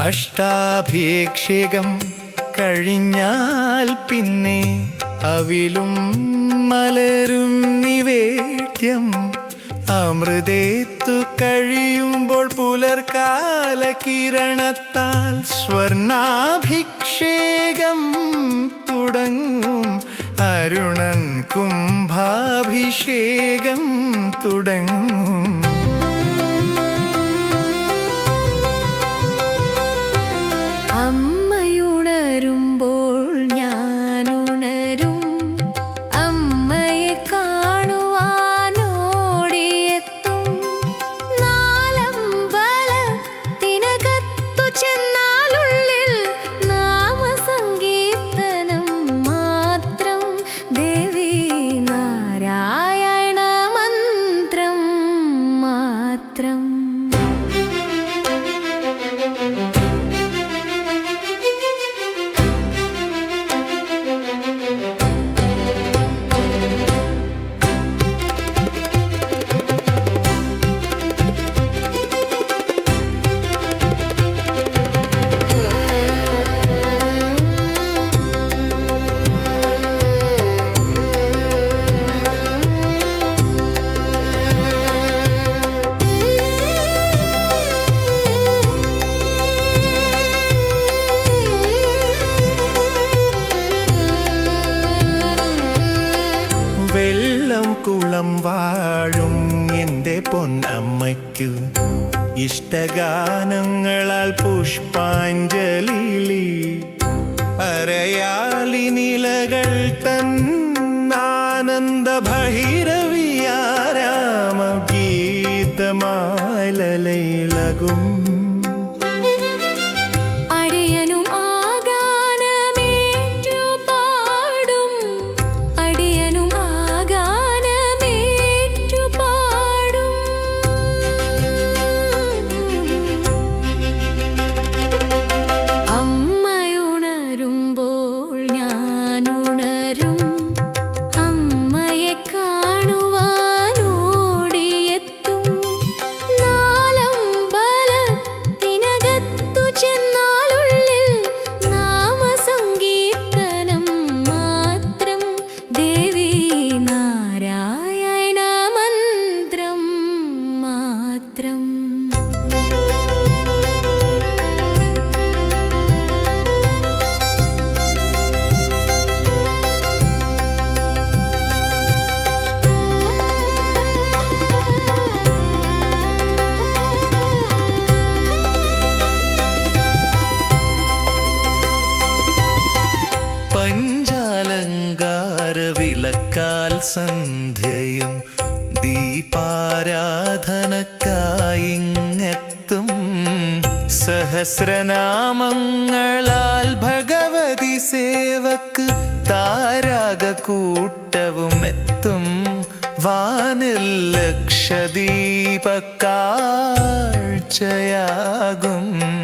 അഷ്ടാഭിക്ഷേകം കഴിഞ്ഞാൽ പിന്നെ അവിലും മലരും നിവേദ്യം. അമൃതേത്തു കഴിയുമ്പോൾ പുലർക്കാല കിരണത്താൽ സ്വർണാഭിഷേകം തുടങ്ങും. അരുണൻ കുംഭാഭിഷേകം തുടങ്ങും. എന്റെ പൊന്നമ്മയ്ക്കു ഇഷ്ടഗാനങ്ങളാൽ പുഷ്പാഞ്ജലി അരയാലി നിലകൾ തൻ ആനന്ദ ഭൈരവിയാരാമ ഗീതമാലയിലകും വിളക്കാൽ സന്ധ്യയും ദീപാരാധനക്കായിങ്ങെത്തും സഹസ്രനാമങ്ങളാൽ ഭഗവതി സേവക്ക് താരാക കൂട്ടവും എത്തും. വാനിൽ ലക്ഷദീപക്കാഴ്ചയാകും.